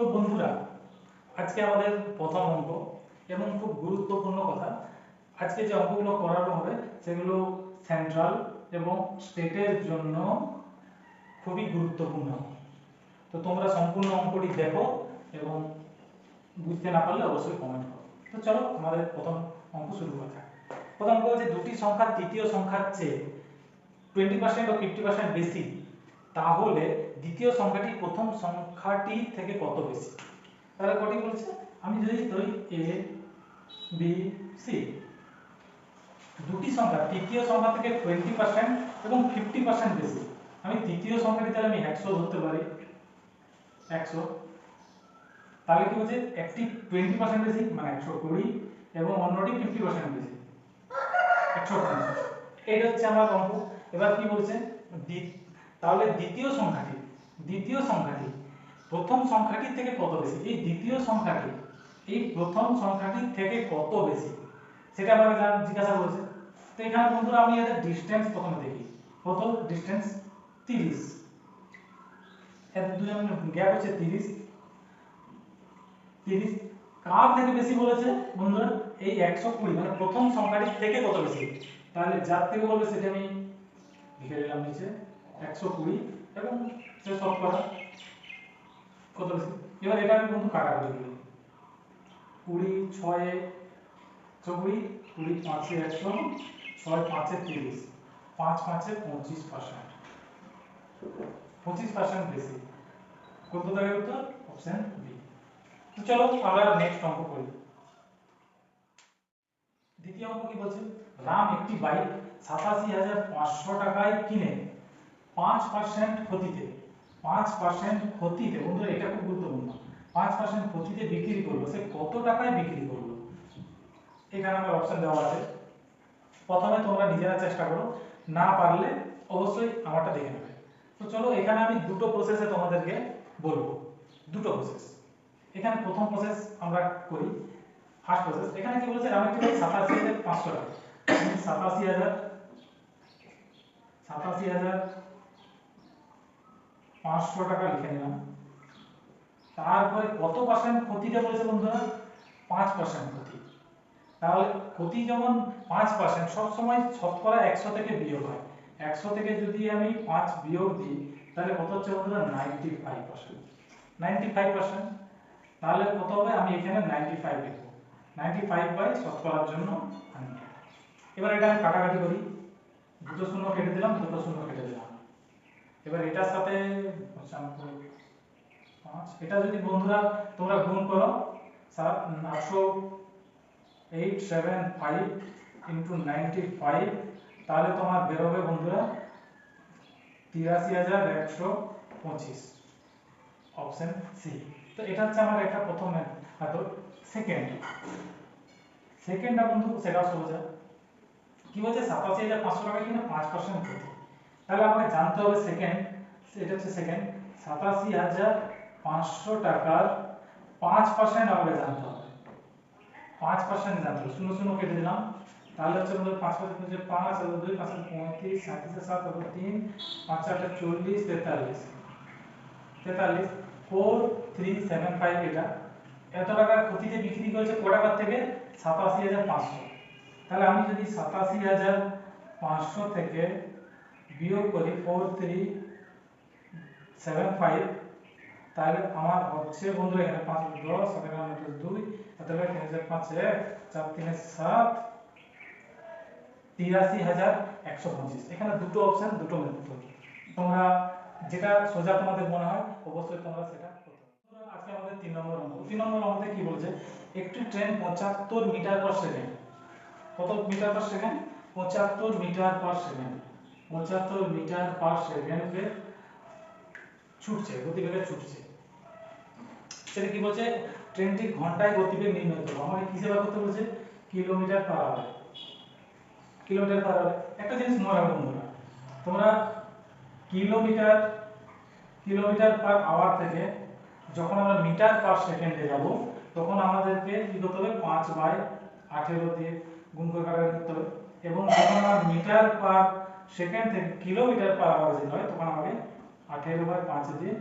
তো বন্ধুরা, আজকে আমাদের প্রথম অঙ্ক এবং খুব গুরুত্বপূর্ণ কথা। আজকে যে অঙ্কগুলো করানো হবে, সেগুলো সেন্ট্রাল এবং স্টেটের জন্য খুবই গুরুত্বপূর্ণ। তো তোমরা সম্পূর্ণ অঙ্কটি দেখো এবং বুঝতে না পারলে অবশ্যই কমেন্ট করো। তো চলো, আমাদের প্রথম অঙ্ক শুরু করা যাক। প্রথম অঙ্ক হচ্ছে, দুটি সংখ্যা তৃতীয় সংখ্যার চেয়ে টোয়েন্টি পার্সেন্ট বা ফিফটি পার্সেন্ট বেশি, তাহলে দ্বিতীয় সংখ্যাটি প্রথম সংখ্যাটি থেকে কত বেশি? তাহলে কটি বলছে? আমি যদি ধরি এ বি সি দুটি সংখ্যা, তৃতীয় সংখ্যা থেকে টোয়েন্টি পার্সেন্ট এবং ফিফটি পার্সেন্ট বেশি। আমি তৃতীয় সংখ্যাটি তাহলে আমি একশো ধরতে পারি। একশো। তাহলে কি হচ্ছে একটি টোয়েন্টি পার্সেন্ট বেশি মানে একশো কুড়ি এবং অন্যটি ফিফটি পার্সেন্ট বেশি। একশো পঞ্চাশ। এটা হচ্ছে আমার অঙ্ক। এবার কি বলছে? তাহলে দ্বিতীয় সংখ্যাটি দ্বিতীয় সংখ্যাটি, প্রথম সংখ্যাটি থেকে কত বেশি? এই দ্বিতীয় সংখ্যাটি, এই প্রথম সংখ্যাটি থেকে কত বেশি? সেটা আমাকে জিজ্ঞাসা করেছে। তো এখানে বন্ধুরা আমি এদের ডিসটেন্স প্রথমে দেখি। কত ডিসটেন্স 30 এদের দুজন গ্যাপ হচ্ছে 30 30 কার থেকে বেশি বলেছে বন্ধুরা? এই 120 মানে প্রথম সংখ্যাটি থেকে কত বেশি? তাহলে যার থেকে বলবে সেটা আমি লিখে দিলাম নিচে। 120 এবং সে সব করা কত এবার এটা আমি বন্ধু কাটাকুটি করি 20 ছয়ে চৌকুড়ি কুড়ি, পাঁচে একশো ছয়, পাঁচে তিরিশ। পাঁচ, পাঁচে পঁচিশ পার্সেন্ট পঁচিশ পার্সেন্ট বেশি। কত দাগের উত্তর? অপশন বি তো চলো আমরা নেক্সট অঙ্ক করি। দ্বিতীয় অঙ্ক কি বলছে? রাম একটি বাইক সাতাশি হাজার পাঁচশো টাকায় কিনে পাঁচ পার্সেন্ট ক্ষতিতে পাঁচ পার্সেন্ট ক্ষতিতে, বন্ধুরা, এটা খুব গুরুত্বপূর্ণ। পাঁচ পার্সেন্ট ক্ষতিতে বিক্রি করল সে কত টাকায় বিক্রি করল এখানে আমার অপশন দেওয়া আছে। প্রথমে তোমরা নিজেরা চেষ্টা করো, না পারলে অবশ্যই আমারটা দেখে নেবে। তো চলো, এখানে আমি দুটো প্রসেসে তোমাদেরকে বলব। দুটো প্রসেস এখানে প্রথম প্রসেস আমরা করি ফার্স্ট প্রসেস এখানে কি বলেছে? রামের কি সাতাশি হাজার পাঁচশো টাকা। আমি সাতাশি হাজার সাতাশি হাজার পাঁচশো টাকা লিখে নিলাম। তারপরে কত পার্সেন্ট ক্ষতিটা বলেছে বন্ধুরা? পাঁচ পার্সেন্ট ক্ষতি। তাহলে ক্ষতি যেমন পাঁচ পার্সেন্ট সবসময় শতকরা একশো থেকে বিয়োগ হয়। একশো থেকে যদি আমি পাঁচ বিয়োগ দিই, তাহলে কত হচ্ছে বন্ধুরা? Ninety five percent ninety five percent তাহলে কত হবে? আমি এখানে নাইনটি ফাইভ লিখব। নাইনটি ফাইভ বাই শতকরার জন্য হান্ড্রেড এবার এটা আমি কাটাকাটি করি। দুটো শূন্য কেটে দিলাম, দুটো শূন্য কেটে দিলাম। এবার এটার সাথে পাঁচ, এটা যদি বন্ধুরা তোমরা গুণ করো, সাত, আটশো eight seven five into ninety five তাহলে তোমার বেরোবে বন্ধুরা তিরাশি হাজার একশো পঁচিশ। অপশন সি তো এটা হচ্ছে আমার একটা প্রথম মেথড সেকেন্ড সেকেন্ডটা বন্ধু সেটাও সোজা। কি বলছে? সাতাশি হাজার পাঁচশো টাকা কিনা পাঁচ পার্সেন্ট ক্ষতি তাহলে আমাকে জানতে হবে সেকেন্ড এটা হচ্ছে সেকেন্ড সাতাশি হাজার পাঁচশো টাকার পাঁচ পার্সেন্ট আমাকে জানতে হবে। পাঁচ পার্সেন্ট জানতে হবে। শূন্য শূন্য কেটে দিলাম। তাহলে হচ্ছে আমাদের পাঁচ পার্সেন্ট হচ্ছে পাঁচ আর দুই, পাঁচ পঁয়ত্রিশ, সাঁত্রিশে, সাত আর তিন, পাঁচ আটটা চল্লিশ, তেতাল্লিশ। তেতাল্লিশ ফোর থ্রি সেভেন ফাইভ এটা। এত টাকা ক্ষতিতে বিক্রি করেছে? ক টাকার থেকে সাতাশি হাজার পাঁচশো। তাহলে আমি যদি সাতাশি হাজার পাঁচশো থেকে বিয়োগ করি ফোর থ্রি সেভেন ফাইভ তাহলে আমার হচ্ছে বন্ধু এখানে পাঁচ, দশ এগারো নয় দুই তাহলে তিন হাজার পাঁচ চার, তিনে, সাত, তিরাশি হাজার একশো পঁচিশ। এখানে দুটো অপশন দুটো মেথড তোমরা যেটা সোজা তোমাদের মনে হয়, অবশ্যই তোমরা সেটা। আজকে আমাদের তিন নম্বর অঙ্ক তিন নম্বর অঙ্কে কি বলছে? একটি ট্রেন পঁচাত্তর মিটার পার সেকেন্ড কত মিটার পার সেকেন্ড পঁচাত্তর মিটার পার সেকেন্ড পঁচাত্তর মিটার পার সেকেন্ডে ছুটছে, গতিবেগে ছুটছে। সেটা কি বলছে? ট্রেনটি ঘন্টায় গতিবেগ নির্ণয় করো আমাকে কিসে বার করতে বলছে? Kilometre per hour. Kilometre per hour. একটা জিনিস মনে রাখো বন্ধুরা, তোমরা কিলোমিটার কিলোমিটার পার আওয়ার থেকে যখন আমরা মিটার পার সেকেন্ডে যাব, তখন আমাদেরকে কি করতে হবে? পাঁচ বাই আঠেরো দিয়ে গুণ করে কাটাকাটি করতে হবে। এবং যখন আমরা মিটার পার সেকেন্ড থেকে কিলোমিটার পার আওয়ার যেতে হয় তখন আমাকে আঠেরো বাই পাঁচ দিয়ে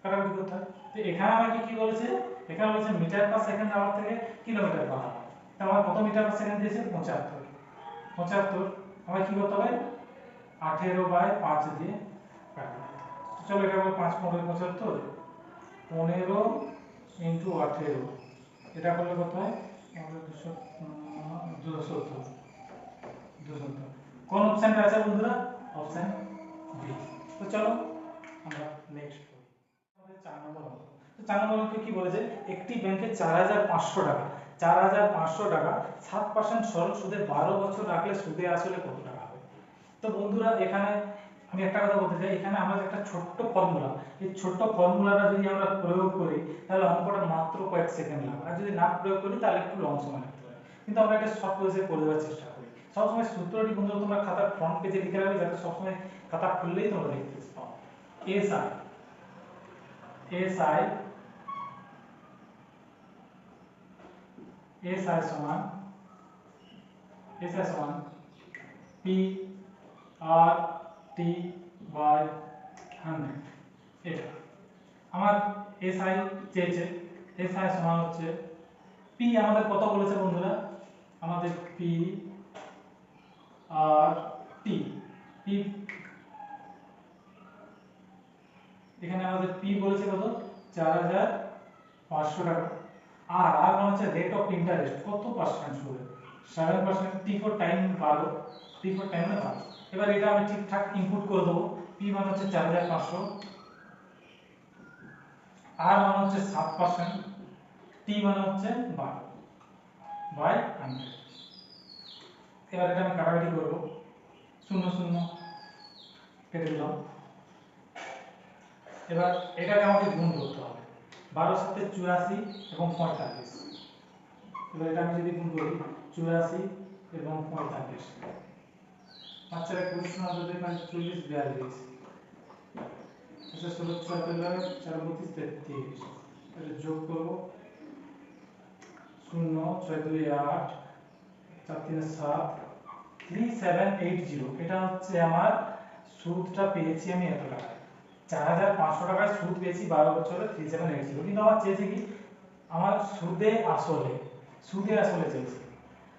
কাটাকুটি করতে হয়। তো এখানে আমাকে কি বলেছে? এখানে বলেছে, মিটার পার সেকেন্ড আওয়ার থেকে কিলোমিটার পার আওয়ার তো আমার কত মিটার পার সেকেন্ড দিয়েছে? পঁচাত্তর। পঁচাত্তর আমার কি করতে হবে? আঠেরো বাই পাঁচ দিয়ে চলো, এটা হবে পাঁচ পনেরো পঁচাত্তর। পনেরো ইন্টু আঠেরো। এটা করলে কত হয়? আমাদের দুশো দুশো সত্তর। দুশো সত্তর। কোন অপশনটা আছে বন্ধুরা? অপশন বি তো চলো, আমরা নেক্সট চার নম্বর তো চার নম্বর কি বলেছে? একটি ব্যাংকে চার হাজার পাঁচশো টাকা। চার হাজার পাঁচশো টাকা, সাত পার্সেন্ট সরল সুদে বারো বছর রাখলে সুদে আসলে কত টাকা হবে? তো বন্ধুরা, এখানে আমি একটা কথা বলতে চাই। এখানে আমাদের একটা ছোট্ট ফর্মুলা এই ছোট্ট ফর্মুলাটা যদি আমরা প্রয়োগ করি, তাহলে অঙ্কটা মাত্র কয়েক সেকেন্ড লাগবে। আর যদি না প্রয়োগ করি, তাহলে একটু লং সময় লাগতে পারে। কিন্তু আমরা এটা প্রসেসে করে দেওয়ার চেষ্টা সবসময় সূত্রটি বন্ধুরা তোমরা খাতার ফ্রন্ট পেজে লিখে রাখবে যাতে সবসময় খাতা খুললেই তোমরা দেখতে পাও S I S I S I সমান এস আই সমান P R T by hundred এটা। আমার এস আই চেয়েছে। এস আই সমান হচ্ছে পি আমাদের কত বলেছে বন্ধুরা? আমাদের পি আর টি পি এখানে আমাদের পি বলেছে কত? চার হাজার পাঁচশো টাকা। আর আর মানে হচ্ছে রেট অফ ইন্টারেস্ট কত পার্সেন্ট সুদে seven percent T four time বারো টি ফোর টাইম বারো এবার এটা আমি ঠিকঠাক ইনপুট করে দেবো। পি মানে হচ্ছে চার হাজার পাঁচশো। আর মানে হচ্ছে সাত পার্সেন্ট টি মানে হচ্ছে বারো। বাই হান্ড্রেড এবার এটা আমি কাটাকাটি করব। শূন্য শূন্য, কেটে দিলাম। এবার এটাকে আমাকে গুণ করতে হবে। বারোর সাথে চুরাশি এবং পঁয়তাল্লিশ। এবার এটা আমি যদি গুণ করি, চুরাশি এবং পঁয়তাল্লিশ। বাচ্চারা চল্লিশ, বিয়াল্লিশ। ষোলো চার বত্রিশ তেত্রিশ। যোগ করব। শূন্য, ছয়, দুই, আট চার তিন সাত থ্রি সেভেন এইট জিরো এটা হচ্ছে আমার সুদটা পেয়েছি আমি এত চার হাজার পাঁচশো টাকায় সুদ পেয়েছি বারো বছরে কিন্তু আমার চেয়েছে কি? আমার সুদে আসলে সুদে আসলে চেয়েছে।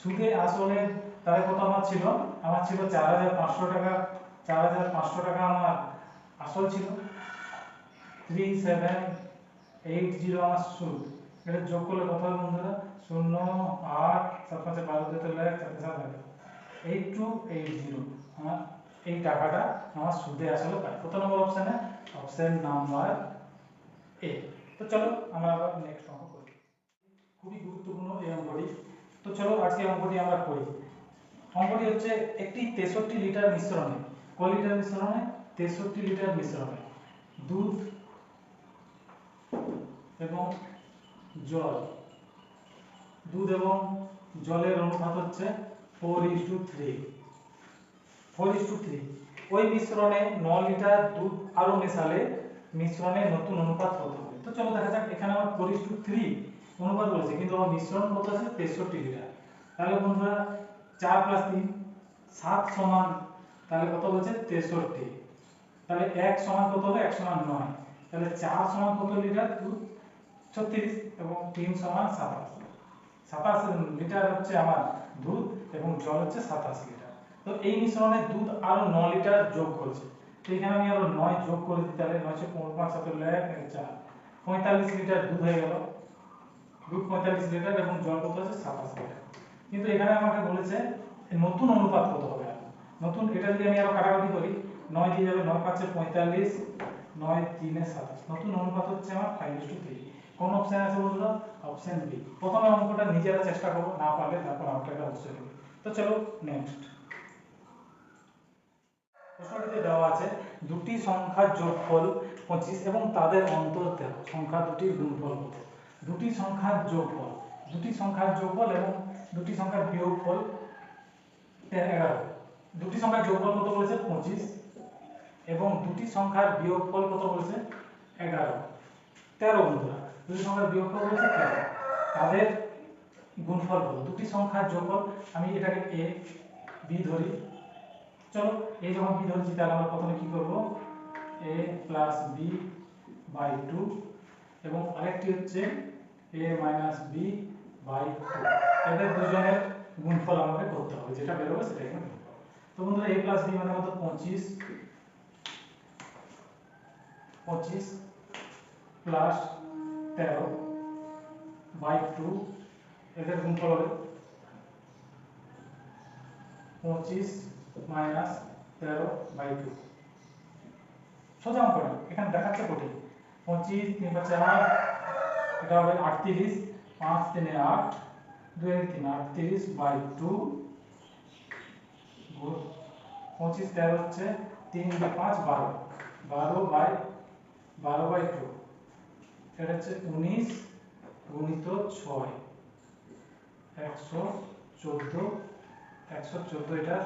সুদে আসলে তাহলে কত আমার ছিল? আমার ছিল চার হাজার পাঁচশো টাকা, চার হাজার পাঁচশো টাকা আমার আসল ছিল। থ্রি সেভেন এইট জিরো আমার সুদ। এটা যোগ করলে কত হবে বন্ধুরা? শূন্য আট, সাত পাঁচে বারো দিতে লাগে চার সাত লাগে এইট টু এইট জিরো আমার এই টাকাটা আমার সুদে আসলে পাই কত নম্বর অপশানে অপশন নাম্বার এ তো চলো আমরা আবার নেক্সট অঙ্ক করি। খুবই গুরুত্বপূর্ণ এই অঙ্কটি। তো চলো আজকে অঙ্কটি আমরা করি। অঙ্কটি হচ্ছে একটি তেষট্টি লিটার মিশ্রণে। ক লিটার মিশ্রণে? তেষট্টি লিটার মিশ্রণে। দুধ এবং জল। দুধ এবং জলের অনুপাত হচ্ছে four is to three four is to three ওই মিশ্রণে ন লিটার দুধ আরও মেশালে মিশ্রণে নতুন অনুপাত কত হবে তো চলো দেখা যাক, এখানে আমার ফোর ইস টু থ্রি অনুপাত বলেছে, কিন্তু আমার মিশ্রণ কত আছে? তেষট্টি লিটার। তাহলে বন্ধুরা, চার প্লাস তিন, সাত সমান, তাহলে কত বলছে? তেষট্টি। তাহলে এক সমান কত হবে? এক সমান নয়। তাহলে চার সমান কত লিটার? দুধ ছত্রিশ এবং তিন সমান সাতাশ। সাতাশ লিটার হচ্ছে আমার দুধ এবং জল হচ্ছে সাতাশ লিটার। তো এই মিশ্রণে দুধ আরও ন লিটার যোগ করেছে। তো এখানে আমি আরও নয় যোগ করে দিই তাহলে নয় পনেরো পাঁচ সাত চার। পঁয়তাল্লিশ লিটার দুধ হয়ে গেল। দুধ পঁয়তাল্লিশ লিটার এবং জল কত আছে সাতাশ লিটার। কিন্তু এখানে আমাকে বলেছে নতুন অনুপাত কত হবে নতুন এটা যদি আমি আরও কাটাকাটি করি, নয় দিয়ে যাবে নয় পাঁচে পঁয়তাল্লিশ, নয় তিনে সাতাশ। নতুন অনুপাত হচ্ছে আমার ফাইভ টু থ্রি কোন অপশন আছে বন্ধুরা অপশন বি প্রথমে অঙ্কটা নিজেরা চেষ্টা করব না পারলে তারপর আউটলাইনটা অবশ্যই দেবে তো চলো নেক্সট প্রশ্নটিতে দেওয়া আছে, দুটি সংখ্যার যোগফল পঁচিশ এবং তাদের অন্তর তেরো। সংখ্যা দুটির গুণফল কত? দুটি সংখ্যার যোগফল। দুটি সংখ্যার যোগফল এবং দুটি সংখ্যার বিয়োগফল এগারো। দুটি সংখ্যার যোগফল কত বলেছে? পঁচিশ। এবং দুটি সংখ্যার বিয়োগফল কত বলেছে? এগারো। তেরো বন্ধুরা। দুটি সংখ্যার বিয়োগফল বলেছে তেরো তাদের গুণফল কত দুটি সংখ্যার যোগফল, আমি এটাকে এ বি ধরি। চলো, এই যখন বি ধরছি, তাহলে আমরা প্রথমে কি করব? A plus B by two এবং আরেকটি হচ্ছে A minus B by two এদের দুজনের গুণফল আমাকে করতে হবে, যেটা বেরোবে সেটা এখানে তো বন্ধুরা এ প্লাস বি মানে কত? পঁচিশ। পঁচিশ প্লাস তেরো বাই টু এদের গুণফল হবে পঁচিশ মাইনাস তেরো বাই টু সোজা অঙ্ক এখানে দেখাচ্ছে কঠিন। পঁচিশ তিন পাঁচে আট এটা হবে আটত্রিশ, পাঁচ তিনে আট, দুই তিন, আটত্রিশ বাই টু পঁচিশ তেরো হচ্ছে তিন পাঁচ, বারো। বারো বাই বারো বাই টু এটা হচ্ছে উনিশ গুণিত ছয়। একশো চোদ্দ একশো চোদ্দ এটার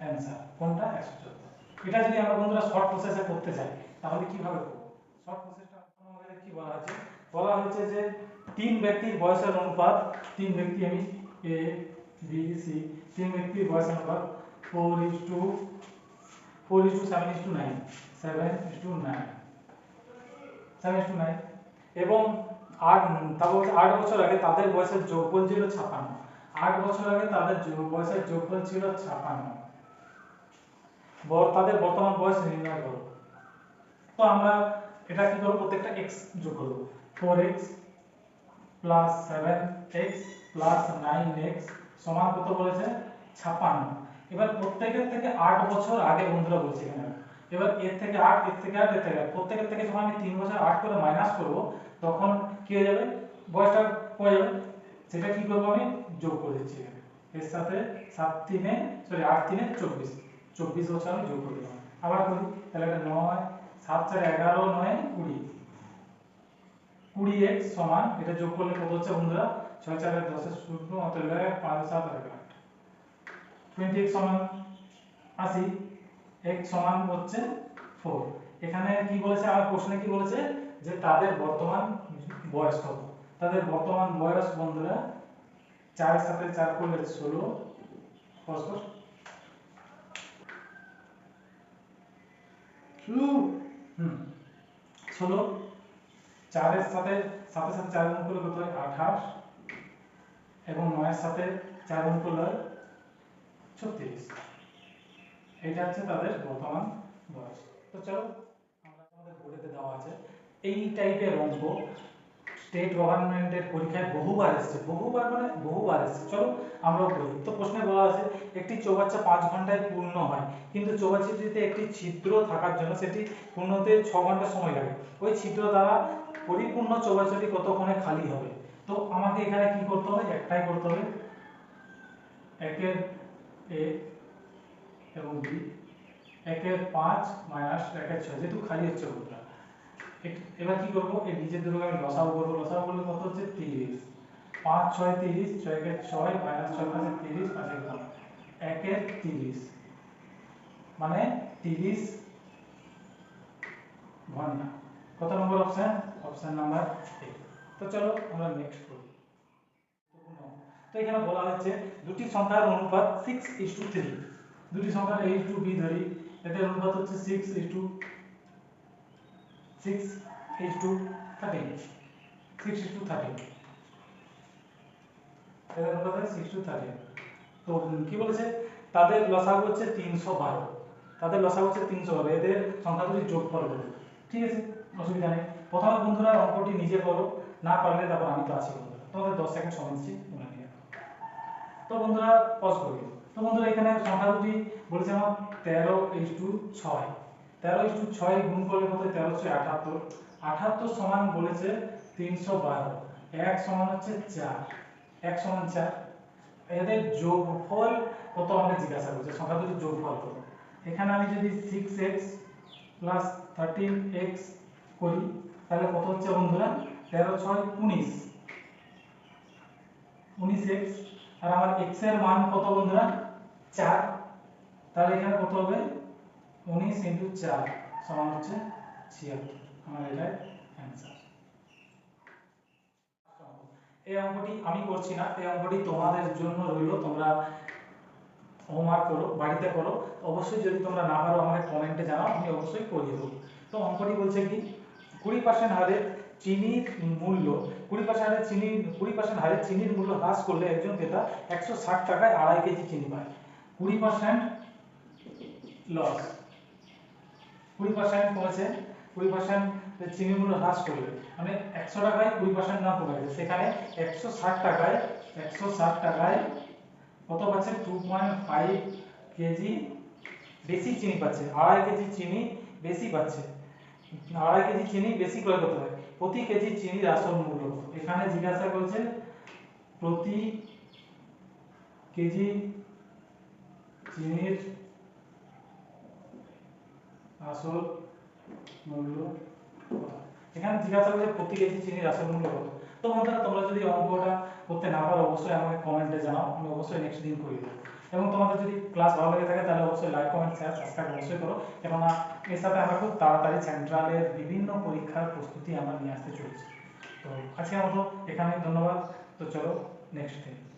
অ্যান্সার কোনটা? একশো চোদ্দ। এটা যদি আমরা বন্ধুরা শর্ট প্রসেসে করতে চাই তাহলে কীভাবে করব? শর্ট প্রসেসটা আমাদের কি বলা আছে বলা হয়েছে যে তিন ব্যক্তির বয়সের অনুপাত, তিন ব্যক্তি আমি এ বি সি তিন ব্যক্তির বয়সের অনুপাত four is to four is to seven is to nine seven is to nine seven is to nine এবং আট, তারপর হচ্ছে আট বছর আগে তাদের বয়সের যোগফল ছিল ছাপান্ন। আট বছর আগে তাদের বয়সের যোগফল ছিল ছাপান্ন। তাদের বর্তমান বয়স নির্ণয় করো। তো আমরা এটা কি করব? প্রত্যেকটা x যোগ করব। 4x plus 7x plus 9x সমান কত বলেছে? 56 এবার প্রত্যেকের থেকে 8 বছর আগে বন্ধুরা বলছি এখানে। এবার এর থেকে 8 এর থেকে 8 এর থেকে 8 প্রত্যেকের থেকে যখন আমি 3 বছর 8 করে মাইনাস করব, তখন কি হয়ে যাবে? বয়সটা কমে যাবে। সেটা কি করব আমি? যোগ করে দিচ্ছি এর সাথে 7 3 এ সরি 8 3 এ 24 24 বছর আমি যোগ করে দিলাম। আবার করি। তাহলে এটা 9 7 4 11 9 20 20 x সমান, এটা যোগ করলে কত হচ্ছে বন্ধুরা? 6 4 এর 10 এর শূন্য অতএব 5 7 8 20 x সমান 80 x সমান হচ্ছে 4 এখানে কি বলেছে? আমার প্রশ্নে কি বলেছে? যে তাদের বর্তমান বয়স কত তাদের বর্তমান বয়স বন্ধুরা 4 এর সাথে 4 করলে 16 হুম। 16 4 এর সাথে সাথে সাথে 4 গুণ করলে কত হয়? 28 এবং 9 এর সাথে 4 গুণ করলে 36 এটা হচ্ছে তাদের বর্তমান বয়স। তো চলো, আমরা আমাদের বোর্ডেতে দেওয়া আছে। এই টাইপের অঙ্ক স্টেট গভর্নমেন্টের পরীক্ষায় বহুবার এসেছে। বহুবার মানে বহুবার এসেছে। চলো আমরাও করি তো প্রশ্নে বলা আছে, একটি চৌবাচ্চা পাঁচ ঘন্টায় পূর্ণ হয়, কিন্তু চৌবাচ্চাটিতে একটি ছিদ্র থাকার জন্য সেটি পূর্ণ হতে ছ ঘণ্টা সময় লাগে। ওই ছিদ্র দ্বারা পরিপূর্ণ চৌবাচ্চাটি কতক্ষণে খালি হবে? তো আমাকে এখানে কি করতে হবে? একটাই করতে হবে। একের এবং বি একের পাঁচ মাইনাস একের ছয়, যেহেতু খালি হচ্ছে বন্ধুরা এবার কি করব? এই নিচের দুটোকে আমি লসাগু করব। লসাগু করলে কত হচ্ছে? তিরিশ। পাঁচ, ছয়, তিরিশ, ছয়, একের ছয় মাইনাস ছয়, পাঁচের তিরিশ পাঁচ। এক নয়। একের তিরিশ। মানে তিরিশ ঘণ্টা। কত number option? Option number A তো চলো আমরা নেক্সট করি। তো এখানে বলা হচ্ছে দুটি সংখ্যার অনুপাত সিক্স ইস টু থ্রি দুটি সংখ্যা এইচ টু বি ধরি। এদের অনুপাত হচ্ছে six is to six is to thirteen six is to thirteen এদের অনুপাত হয় সিক্স টু থার্টিন তো কি বলেছে? তাদের লসাগু হচ্ছে তিনশো বারো। তাদের লসাগু হচ্ছে তিনশো বারো। এদের সংখ্যা দুটি যোগ করব ঠিক আছে? অসুবিধা নেই। প্রথমে বন্ধুরা অঙ্কটি নিজে করো। না পারলে তারপর আমি তো আছি বন্ধুরা তোমাদের দশ সেকেন্ড সময় দিচ্ছি। তো বন্ধুরা পজ করি তো বন্ধুরা, এখানে সংখ্যা দুটি বলেছে আমার তেরো ইস টু ছয়। তেরো ইস ছয় গুণ করলে কত? তেরো ছয় আঠাত্তর। আঠাত্তর সমান বলেছে তিনশো বারো। এক সমান হচ্ছে চার। এক সমান চার। এদের যোগফল কত আমাকে জিজ্ঞাসা করছে? সংখ্যা দুটির যোগফল কত? এখানে আমি যদি six X plus thirteen X করি, তাহলে কত হচ্ছে বন্ধুরা? তেরো ছয় উনিশ। উনিশ এক্স আর আমার এক্সের মান কত বন্ধুরা? চার। তাহলে এখানে কত হবে? উনিশ ইন্টু চার সমান হচ্ছে ছিয়াত্তর। আমার এটাই অ্যান্সার এই অঙ্কটি আমি করছি না, এই অঙ্কটি তোমাদের জন্য রইল। তোমরা হোমওয়ার্ক করো, বাড়িতে করো। অবশ্যই যদি তোমরা না পারো, আমাকে কমেন্টে জানাও, আমি অবশ্যই করিয়ে দেবো। তো অঙ্কটি বলছে কি? কুড়ি পার্সেন্ট হারে চিনির মূল্য কুড়ি পার্সেন্ট চিনি, কুড়ি পার্সেন্ট হারে চিনির মূল্য হ্রাস করলে একজন ক্রেতা একশো ষাট টাকায় আড়াই কেজি চিনি পায়। কুড়ি পার্সেন্ট লস কুড়ি পার্সেন্ট কমেছে, কুড়ি পার্সেন্ট চিনির মূল্য হ্রাস করলে। মানে একশো টাকায় কুড়ি পার্সেন্ট দাম কমে গেছে সেখানে একশো ষাট টাকায়, একশো ষাট টাকায় কত পাচ্ছে? টু পয়েন্ট ফাইভ কেজি বেশি চিনি পাচ্ছে, আড়াই কেজি চিনি বেশি পাচ্ছে। আড়াই কেজি চিনি বেশি ক্রয় করতে হয়। প্রতি কেজি চিনির আসল মূল্য। এখানে জিজ্ঞাসা করছে প্রতি কেজি চিনির আসল মূল্য এখানে জিজ্ঞাসা করছে, প্রতি কেজি চিনির আসল মূল্য কত? তো বন্ধুরা, তোমরা যদি অঙ্কটা করতে না পারো, অবশ্যই আমাকে কমেন্টে জানাও আমি অবশ্যই নেক্সট দিন করে এবং তোমাদের যদি ক্লাস ভালো লেগে থাকে, তাহলে অবশ্যই লাইক কমেন্ট শেয়ার সাবস্ক্রাইব অবশ্যই করো। কেননা এর সাথে আমরা খুব তাড়াতাড়ি সেন্ট্রালের বিভিন্ন পরীক্ষার প্রস্তুতি আমরা নিয়ে আসতে চলেছি। তো আজকের মতো এখানে ধন্যবাদ। তো চলো নেক্সট দিন